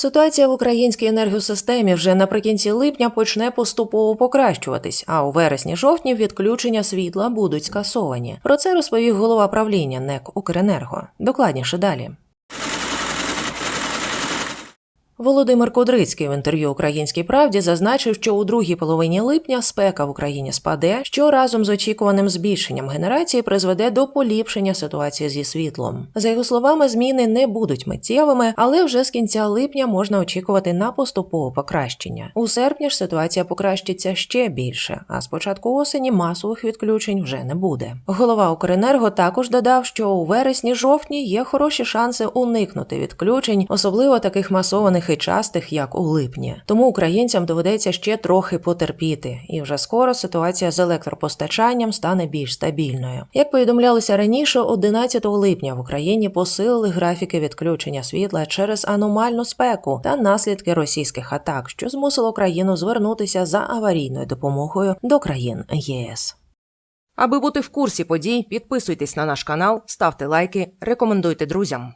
Ситуація в українській енергосистемі вже наприкінці липня почне поступово покращуватись, а у вересні-жовтні відключення світла будуть скасовані. Про це розповів голова правління НЕК Укренерго. Докладніше далі. Володимир Кудрицький в інтерв'ю Українській правді зазначив, що у другій половині липня спека в Україні спаде, що разом з очікуваним збільшенням генерації призведе до поліпшення ситуації зі світлом. За його словами, зміни не будуть миттєвими, але вже з кінця липня можна очікувати на поступове покращення. У серпні ж ситуація покращиться ще більше, а з початку осені масових відключень вже не буде. Голова Укренерго також додав, що у вересні-жовтні є хороші шанси уникнути відключень, особливо таких масованих і частих, як у липні. Тому українцям доведеться ще трохи потерпіти, і вже скоро ситуація з електропостачанням стане більш стабільною. Як повідомлялося раніше, 11 липня в Україні посилили графіки відключення світла через аномальну спеку та наслідки російських атак, що змусило країну звернутися за аварійною допомогою до країн ЄС. Аби бути в курсі подій, підписуйтесь на наш канал, ставте лайки, рекомендуйте друзям.